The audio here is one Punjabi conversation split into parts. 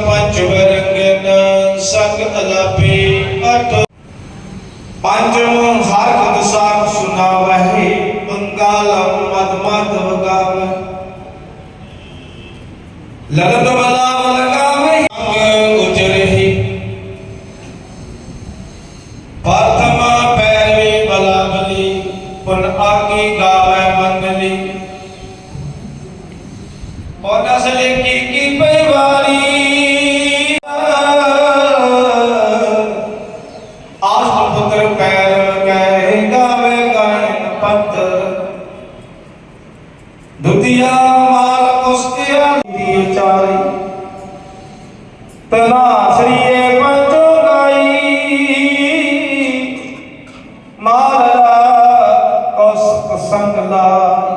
ਪੰਜ ਰੰਗਨ ਸੰਗ ਅਲਾਪੇ ਅਟ। ਪੰਜਮ ਹਰਕਤ ਸਾਖ ਸੁਨਾਵਹਿ ਬੰਗਾਲ ਮਦ ਮਦ ਵਗਾਵ ਲਲਤ ਬਲਾ ਵਲਗਾਵੇ ਅੰਗ ਉਜਰਹਿ। ਪ੍ਰਥਮ ਪੈਰਵੇ ਬਲਾ ਬਲੀ ਪੁਨ ਆਕੀ ਗਾ বাই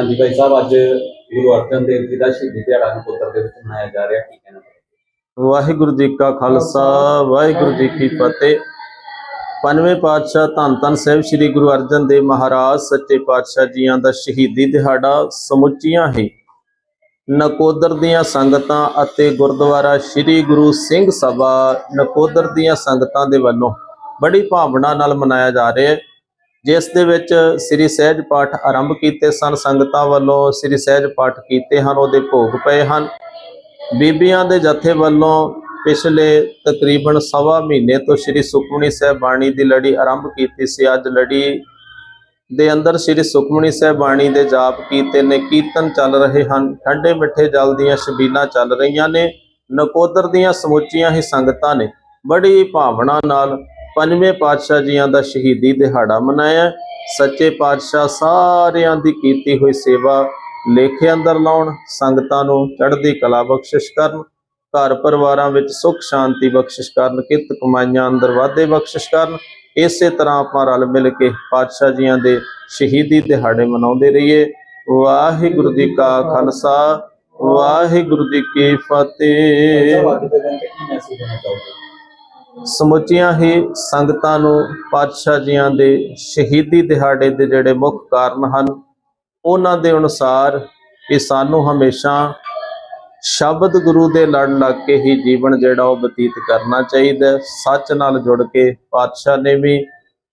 ਹਾਂਜੀ ਭਾਈ ਸਾਹਿਬ, ਅੱਜ ਗੁਰੂ ਅਰਜਨ ਦੇਵ ਜੀ ਦਾ ਸ਼ਹੀਦੀ ਦਿਹਾੜਾ ਨਕੋਦਰ ਦੇ ਵਿੱਚ ਮਨਾਇਆ ਜਾ ਰਿਹਾ। ਕੀ ਕਹਿਣਾ ਵਾਹਿਗੁਰੂ ਜੀ ਕਾ ਖਾਲਸਾ, ਵਾਹਿਗੁਰੂ ਜੀ ਕੀ ਫਤਿਹ। ਪੰਜਵੇਂ ਪਾਤਸ਼ਾਹ ਧੰਨ ਧੰਨ ਸਾਹਿਬ ਸ੍ਰੀ ਗੁਰੂ ਅਰਜਨ ਦੇਵ ਮਹਾਰਾਜ, ਸੱਚੇ ਪਾਤਸ਼ਾਹ ਜੀਆਂ ਦਾ ਸ਼ਹੀਦੀ ਦਿਹਾੜਾ ਸਮੁੱਚੀਆਂ ਹੀ। ਨਕੋਦਰ ਦੀਆਂ ਸੰਗਤਾਂ ਅਤੇ ਗੁਰਦੁਆਰਾ ਸ੍ਰੀ ਗੁਰੂ ਸਿੰਘ ਸਭਾ ਨਕੋਦਰ ਦੀਆਂ ਸੰਗਤਾਂ ਦੇ ਵੱਲੋਂ ਬੜੀ ਭਾਵਨਾ ਨਾਲ ਮਨਾਇਆ ਜਾ ਰਿਹਾ ਹੈ। ਜਿਸ ਦੇ ਵਿੱਚ ਸ੍ਰੀ ਸਹਿਜ ਪਾਠ ਆਰੰਭ ਕੀਤੇ ਸਨ, ਸੰਗਤਾਂ ਵੱਲੋਂ ਸ੍ਰੀ ਸਹਿਜ ਪਾਠ ਕੀਤੇ ਹਨ, ਉਹਦੇ ਭੋਗ ਪਏ ਹਨ। ਬੀਬੀਆਂ ਦੇ ਜਥੇ ਵੱਲੋਂ ਪਿਛਲੇ ਤਕਰੀਬਨ ਸਵਾ ਮਹੀਨੇ ਤੋਂ ਸ੍ਰੀ ਸੁਖਮਨੀ ਸਾਹਿਬ ਬਾਣੀ ਦੀ ਲੜੀ ਆਰੰਭ ਕੀਤੀ ਸੀ। ਅੱਜ ਲੜੀ ਦੇ ਅੰਦਰ ਸ੍ਰੀ ਸੁਖਮਨੀ ਸਾਹਿਬ ਬਾਣੀ ਦੇ ਜਾਪ ਕੀਤੇ ਨੇ, ਕੀਰਤਨ ਚੱਲ ਰਹੇ ਹਨ। ਠੰਡੇ ਮਿੱਠੇ ਜਲ ਦੀਆਂ ਸ਼ਬੀਲਾਂ ਚੱਲ ਰਹੀਆਂ ਨੇ, ਨਕੋਦਰ ਦੀਆਂ ਸਮੁੱਚੀਆਂ ਹੀ ਸੰਗਤਾਂ ਨੇ। ਬੜੀ ਭਾਵਨਾ ਨਾਲ ਪੰਜਵੇਂ ਪਾਤਸ਼ਾਹ ਜੀਆਂ ਦਾ ਸ਼ਹੀਦੀ ਦਿਹਾੜਾ ਮਨਾਇਆ। ਸੱਚੇ ਪਾਤਸ਼ਾਹ ਸਾਰਿਆਂ ਦੀ ਕੀਤੀ ਹੋਈ ਸੇਵਾ ਲੇਖੇ ਅੰਦਰ ਲਾਉਣ, ਸੰਗਤਾਂ ਨੂੰ ਚੜ੍ਹਦੀ ਕਲਾ ਬਖਸ਼ਿਸ਼ ਕਰਨ, ਘਰ ਪਰਿਵਾਰਾਂ ਵਿੱਚ ਸੁੱਖ ਸ਼ਾਂਤੀ ਬਖਸ਼ਿਸ਼ ਕਰਨ ਕਿਤ ਕਮਾਈਆਂ ਅੰਦਰ ਵਾਧੇ ਬਖਸ਼ਿਸ਼ ਕਰਨ। ਇਸੇ ਤਰ੍ਹਾਂ ਆਪਾਂ ਰਲ ਮਿਲ ਕੇ ਪਾਤਸ਼ਾਹ ਜੀਆਂ ਦੇ ਸ਼ਹੀਦੀ ਦਿਹਾੜੇ ਮਨਾਉਂਦੇ ਰਹੀਏ। ਵਾਹਿਗੁਰੂ ਜੀ ਕਾ ਖਾਲਸਾ, ਵਾਹਿਗੁਰੂ ਜੀ ਕੀ ਫਤਿਹ। ਸਮੁੱਚੀਆਂ ਹੀ ਸੰਗਤਾਂ ਨੂੰ ਪਾਤਸ਼ਾਹ ਜੀਆਂ ਦੇ ਸ਼ਹੀਦੀ ਦਿਹਾੜੇ ਦੇ ਜਿਹੜੇ ਮੁੱਖ ਕਾਰਨ ਹਨ, ਉਹਨਾਂ ਦੇ ਅਨੁਸਾਰ ਕਿ ਸਾਨੂੰ ਹਮੇਸ਼ਾ ਸ਼ਬਦ ਗੁਰੂ ਦੇ ਲੜ ਲੱਗ ਕੇ ਹੀ ਜੀਵਨ ਜਿਹੜਾ ਉਹ ਬਤੀਤ ਕਰਨਾ ਚਾਹੀਦਾ ਸੱਚ ਨਾਲ ਜੁੜ ਕੇ ਪਾਤਸ਼ਾਹ ਨੇ ਵੀ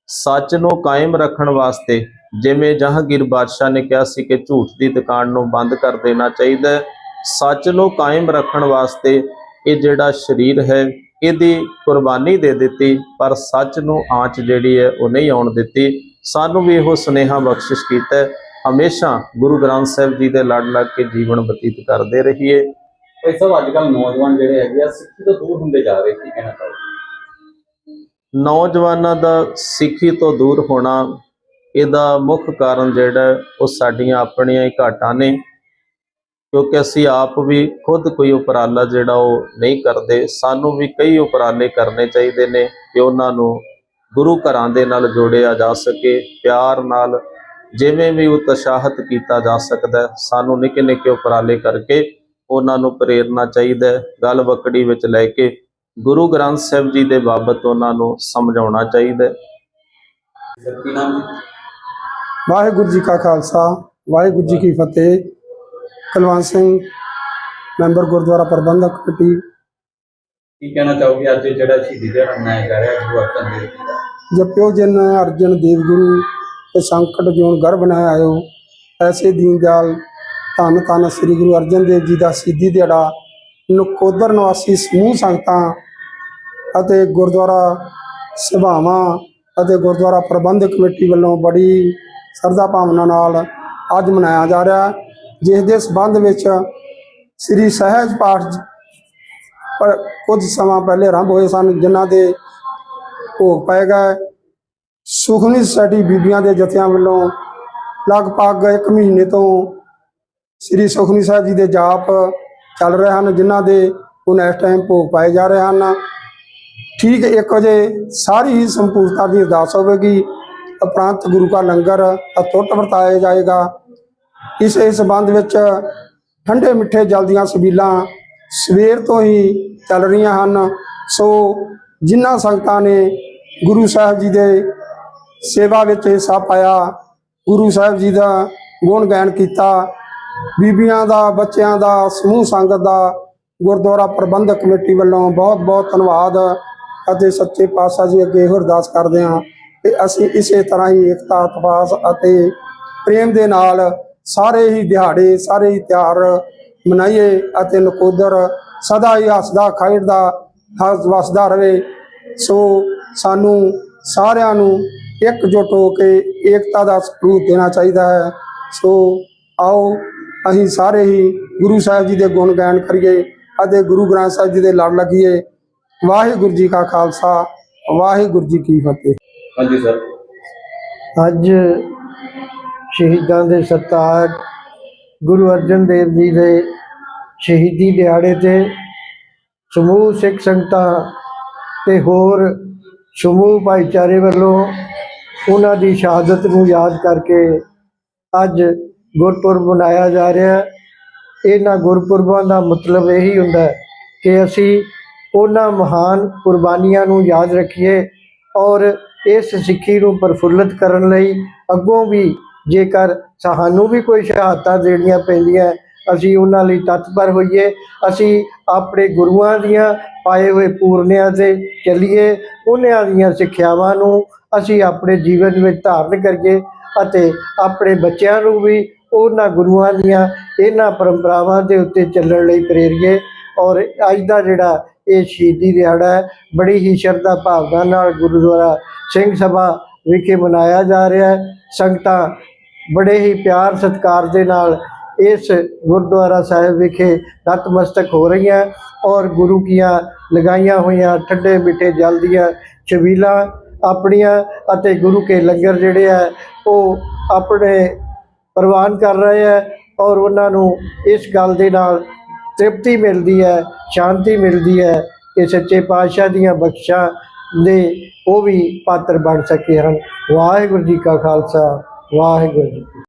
ਸੱਚ ਨੂੰ ਕਾਇਮ ਰੱਖਣ ਵਾਸਤੇ ਜਿਵੇਂ ਜਹਾਂਗੀਰ ਬਾਦਸ਼ਾਹ ਨੇ ਕਿਹਾ ਸੀ ਕਿ ਝੂਠ ਦੀ ਦੁਕਾਨ ਨੂੰ ਬੰਦ ਕਰ ਦੇਣਾ ਚਾਹੀਦਾ ਸੱਚ ਨੂੰ ਕਾਇਮ ਰੱਖਣ ਵਾਸਤੇ ਇਹ ਜਿਹੜਾ ਸਰੀਰ ਹੈ ਇਹਦੀ ਕੁਰਬਾਨੀ ਦੇ ਦਿੱਤੀ ਪਰ ਸੱਚ ਨੂੰ ਆਂਚ ਜਿਹੜੀ ਹੈ ਉਹ ਨਹੀਂ ਆਉਣ ਦਿੱਤੀ। ਸਾਨੂੰ ਵੀ ਇਹੋ ਸੁਨੇਹਾ ਬਖਸ਼ਿਸ਼ ਕੀਤਾ ਹਮੇਸ਼ਾ ਗੁਰੂ ਗ੍ਰੰਥ ਸਾਹਿਬ ਜੀ ਦੇ ਲੜ ਲੱਗ ਕੇ ਜੀਵਨ ਬਤੀਤ ਕਰਦੇ ਰਹੀਏ। ਭਾਈ ਸਾਹਿਬ ਅੱਜ ਕੱਲ ਨੌਜਵਾਨ ਜਿਹੜੇ ਹੈਗੇ ਆ ਸਿੱਖੀ ਤੋਂ ਦੂਰ ਹੁੰਦੇ ਜਾ ਰਹੇ ਕੀ ਕਹਿਣਾ ਚਾਹੋਗੇ? ਨੌਜਵਾਨਾਂ ਦਾ ਸਿੱਖੀ ਤੋਂ ਦੂਰ ਹੋਣਾ ਇਹਦਾ ਮੁੱਖ ਕਾਰਨ ਜਿਹੜਾ ਉਹ ਸਾਡੀਆਂ ਆਪਣੀਆਂ ਹੀ ਘਾਟਾਂ ਨੇ। ਕਿਉਂਕਿ ਅਸੀਂ ਆਪ ਵੀ ਖੁਦ ਕੋਈ ਉਪਰਾਲਾ ਜਿਹੜਾ ਉਹ ਨਹੀਂ ਕਰਦੇ ਸਾਨੂੰ ਵੀ ਕਈ ਉਪਰਾਲੇ ਕਰਨੇ ਚਾਹੀਦੇ ਨੇ ਕਿ ਉਹਨਾਂ ਨੂੰ ਗੁਰੂ ਘਰਾਂ ਦੇ ਨਾਲ ਜੋੜਿਆ ਜਾ ਸਕੇ ਪਿਆਰ ਨਾਲ ਜਿਵੇਂ ਵੀ ਉਤਸ਼ਾਹਤ ਕੀਤਾ ਜਾ ਸਕਦਾ ਸਾਨੂੰ ਨਿੱਕੇ ਨਿੱਕੇ ਉਪਰਾਲੇ ਕਰਕੇ ਉਹਨਾਂ ਨੂੰ ਪ੍ਰੇਰਨਾ ਚਾਹੀਦਾ ਹੈ ਗੱਲ ਵਕੜੀ ਵਿੱਚ ਲੈ ਕੇ ਗੁਰੂ ਗ੍ਰੰਥ ਸਾਹਿਬ ਜੀ ਦੇ ਬਾਬਤ ਉਹਨਾਂ ਨੂੰ ਸਮਝਾਉਣਾ ਚਾਹੀਦਾ? ਵਾਹਿਗੁਰੂ ਜੀ ਕਾ ਖਾਲਸਾ ਵਾਹਿਗੁਰੂ ਜੀ ਕੀ ਫਤਿਹ ਕੁਲਵੰਤ ਸਿੰਘ ਮੈਂਬਰ ਗੁਰਦੁਆਰਾ ਪ੍ਰਬੰਧਕ ਕਮੇਟੀ। ਕੀ ਕਹਿਣਾ ਚਾਹੋਗੇ ਅੱਜ ਜਿਹੜਾ ਸ਼ਹੀਦੀ ਦਿਹਾੜਾ ਮਨਾਇਆ ਜਾ ਰਿਹਾ ਗੁਰੂ ਅਰਜਨ ਦੇਵ ਜੀ ਦਾ? ਜਪਿਓ ਜਿਨ ਅਰਜਨ ਦੇਵ ਗੁਰੂ ਤੇ ਸੰਕਟ ਜਿਉਣ ਗਰ ਬਣਾਇਆ ਆਇਓ ਐਸੇ ਦੀਨ ਦਿਆਲ ਧੰਨ ਧੰਨ ਸ੍ਰੀ ਗੁਰੂ ਅਰਜਨ ਦੇਵ ਜੀ ਦਾ ਸਿੱਧੀ ਦਿਹਾੜਾ ਨਕੋਦਰ ਨਿਵਾਸੀ ਸਮੂਹ ਸੰਗਤਾਂ ਅਤੇ ਗੁਰਦੁਆਰਾ ਸਭਾਵਾਂ ਅਤੇ ਗੁਰਦੁਆਰਾ ਪ੍ਰਬੰਧਕ ਕਮੇਟੀ ਵੱਲੋਂ ਬੜੀ ਸਰਦਾ ਭਾਵਨਾ ਨਾਲ ਅੱਜ ਮਨਾਇਆ ਜਾ ਰਿਹਾ। ਹੈ, ਜਿਸ ਦੇ ਸਬੰਧ ਵਿੱਚ ਸ੍ਰੀ ਸਹਿਜ ਪਾਠ ਪਰ ਕੁਝ ਸਮਾਂ ਪਹਿਲੇ ਆਰੰਭ ਹੋਏ ਸਨ, ਜਿਨ੍ਹਾਂ ਦੇ ਭੋਗ ਪਏ ਗਏ। ਸੁਖਮਨੀ ਸੋਸਾਇਟੀ ਬੀਬੀਆਂ ਦੇ ਜਥਿਆਂ ਵੱਲੋਂ ਲਗਭਗ 1 ਮਹੀਨੇ ਤੋਂ ਸ੍ਰੀ ਸੁਖਨੀ ਸਾਹਿਬ ਜੀ ਦੇ ਜਾਪ ਚੱਲ ਰਹੇ ਹਨ, ਜਿਨ੍ਹਾਂ ਦੇ ਹੁਣ ਇਸ ਟਾਈਮ ਭੋਗ ਪਾਏ ਜਾ ਰਹੇ ਹਨ। ਠੀਕ 1 ਵਜੇ ਸਾਰੀ ਹੀ ਸੰਪੂਰਨਤਾ ਦੀ ਅਰਦਾਸ ਹੋਵੇਗੀ। ਉਪਰੰਤ ਗੁਰੂ ਕਾ ਲੰਗਰ ਅਤੁੱਟ ਵਰਤਾਇਆ ਜਾਏਗਾ। ਇਸ ਇਸ ਸੰਬੰਧ ਵਿੱਚ ਠੰਡੇ ਮਿੱਠੇ ਜਲ ਦੀਆਂ ਸਬੀਲਾਂ ਸਵੇਰ ਤੋਂ ਹੀ ਚੱਲ ਰਹੀਆਂ ਹਨ। ਸੋ ਜਿਨ੍ਹਾਂ ਸੰਗਤਾਂ ਨੇ ਗੁਰੂ ਸਾਹਿਬ ਜੀ ਦੇ ਸੇਵਾ ਵਿੱਚ ਹਿੱਸਾ ਪਾਇਆ, ਗੁਰੂ ਸਾਹਿਬ ਜੀ ਦਾ ਗੁਣ ਗਾਇਨ ਕੀਤਾ, ਬੀਬੀਆਂ ਦਾ, ਬੱਚਿਆਂ ਦਾ, ਸਮੂਹ ਸੰਗਤ ਦਾ ਗੁਰਦੁਆਰਾ ਪ੍ਰਬੰਧਕ ਕਮੇਟੀ ਵੱਲੋਂ ਬਹੁਤ ਬਹੁਤ ਧੰਨਵਾਦ ਅਤੇ ਸੱਚੇ ਪਾਤਸ਼ਾਹ ਜੀ ਅੱਗੇ ਇਹੋ ਅਰਦਾਸ ਕਰਦੇ ਹਾਂ ਕਿ ਅਸੀਂ ਇਸੇ ਤਰ੍ਹਾਂ ਹੀ ਏਕਤਾ ਤਪਾਸ ਅਤੇ ਪ੍ਰੇਮ ਦੇ ਨਾਲ ਸਾਰੇ ਹੀ ਦਿਹਾੜੇ ਸਾਰੇ ਹੀ ਤਿਉਹਾਰ ਮਨਾਈਏ ਅਤੇ ਨਕੋਦਰ ਸਦਾ ਹੀ ਹੱਸਦਾ ਖੇਡਦਾ ਹੱਸ ਵਸਦਾ ਰਵੇ ਸੋ ਸਾਨੂੰ ਸਾਰਿਆਂ ਨੂੰ ਇਕਜੁੱਟ ਹੋ ਕੇ ਏਕਤਾ ਦਾ ਸਬੂਤ ਦੇਣਾ ਚਾਹੀਦਾ ਹੈ। ਸੋ ਆਓ ਅਸੀਂ ਸਾਰੇ ਹੀ ਗੁਰੂ ਸਾਹਿਬ ਜੀ ਦੇ ਗੁਣ ਗਾਇਨ ਕਰੀਏ ਅਤੇ ਗੁਰੂ ਗ੍ਰੰਥ ਸਾਹਿਬ ਜੀ ਦੇ ਲੜ ਲੱਗੀਏ। ਵਾਹਿਗੁਰੂ ਜੀ ਕਾ ਖਾਲਸਾ ਵਾਹਿਗੁਰੂ ਜੀ ਕੀ ਫਤਿਹ। ਹਾਂਜੀ ਸਰ। ਅੱਜ ਸ਼ਹੀਦਾਂ ਦੇ ਸਰਤਾਜ ਗੁਰੂ ਅਰਜਨ ਦੇਵ ਜੀ ਦੇ ਸ਼ਹੀਦੀ ਦਿਹਾੜੇ ਤੇ ਸਮੂਹ ਸਿੱਖ ਸੰਗਤਾਂ ਤੇ ਹੋਰ ਸਮੂਹ ਭਾਈਚਾਰੇ ਵੱਲੋਂ ਉਹਨਾਂ ਦੀ ਸ਼ਹਾਦਤ ਨੂੰ ਯਾਦ ਕਰਕੇ ਅੱਜ ਗੁਰਪੁਰਬ ਮਨਾਇਆ ਜਾ ਰਿਹਾ ਹੈ। ਇਹਨਾਂ ਗੁਰਪੁਰਬਾਂ ਦਾ ਮਤਲਬ ਇਹੀ ਹੁੰਦਾ ਹੈ ਕਿ ਅਸੀਂ ਉਹਨਾਂ ਮਹਾਨ ਕੁਰਬਾਨੀਆਂ ਨੂੰ ਯਾਦ ਰੱਖੀਏ ਔਰ ਇਸ ਸਿੱਖੀ ਨੂੰ ਪ੍ਰਫੁੱਲਤ ਕਰਨ ਲਈ ਅੱਗੋਂ ਵੀ ਜੇਕਰ ਸਾਨੂੰ ਵੀ ਕੋਈ ਸ਼ਹਾਦਤਾਂ ਦੇਣੀਆਂ ਪੈਂਦੀਆਂ, ਅਸੀਂ ਉਹਨਾਂ ਲਈ ਤਤਪਰ ਹੋਈਏ, ਅਸੀਂ ਆਪਣੇ ਗੁਰੂਆਂ ਦੀਆਂ ਪਾਏ ਹੋਏ ਪੂਰਨਿਆਂ ਤੇ ਚੱਲੀਏ, ਉਹਨਾਂ ਦੀਆਂ ਸਿੱਖਿਆਵਾਂ ਨੂੰ ਅਸੀਂ ਆਪਣੇ ਜੀਵਨ ਵਿੱਚ ਧਾਰਨ ਕਰੀਏ ਅਤੇ ਆਪਣੇ ਬੱਚਿਆਂ ਨੂੰ ਵੀ ਉਹਨਾਂ ਗੁਰੂਆਂ ਦੀਆਂ ਇਹਨਾਂ ਪਰੰਪਰਾਵਾਂ ਦੇ ਉੱਤੇ ਚੱਲਣ ਲਈ ਪ੍ਰੇਰੀਏ ਔਰ ਅੱਜ ਦਾ ਜਿਹੜਾ ਇਹ ਸ਼ਹੀਦੀ ਦਿਹਾੜਾ ਹੈ, ਬੜੀ ਹੀ ਸ਼ਰਧਾ ਭਾਵਨਾ ਨਾਲ ਗੁਰਦੁਆਰਾ ਸਿੰਘ ਸਭਾ ਵਿਖੇ ਮਨਾਇਆ ਜਾ ਰਿਹਾ ਹੈ। ਸੰਗਤਾਂ ਬੜੇ ਹੀ ਪਿਆਰ ਸਤਿਕਾਰ ਦੇ ਨਾਲ ਇਸ ਗੁਰਦੁਆਰਾ ਸਾਹਿਬ ਵਿਖੇ ਨਤਮਸਤਕ ਹੋ ਰਹੀਆਂ ਔਰ ਗੁਰੂ ਕੀਆਂ ਲਗਾਈਆਂ ਹੋਈਆਂ ਠੰਡੇ ਮਿੱਠੇ ਜਲ ਦੀਆਂ ਛਬੀਲਾਂ ਆਪਣੀਆਂ ਅਤੇ ਗੁਰੂ ਕੇ ਲੰਗਰ ਜਿਹੜੇ ਆ, ਉਹ ਆਪਣੇ ਪ੍ਰਵਾਨ ਕਰ ਰਹੇ ਹੈ ਔਰ ਉਹਨਾਂ ਨੂੰ ਇਸ ਗੱਲ ਦੇ ਨਾਲ ਤ੍ਰਿਪਤੀ ਮਿਲਦੀ ਹੈ, ਸ਼ਾਂਤੀ ਮਿਲਦੀ ਹੈ ਕਿ ਸੱਚੇ ਪਾਤਸ਼ਾਹ ਦੀਆਂ ਬਖਸ਼ਾਂ ਦੇ ਉਹ ਵੀ ਪਾਤਰ ਬਣ ਸਕੇ ਹਨ। ਵਾਹਿਗੁਰੂ ਜੀ ਕਾ ਖਾਲਸਾ। ਵਾਹਿਗੁਰੂ ਜੀ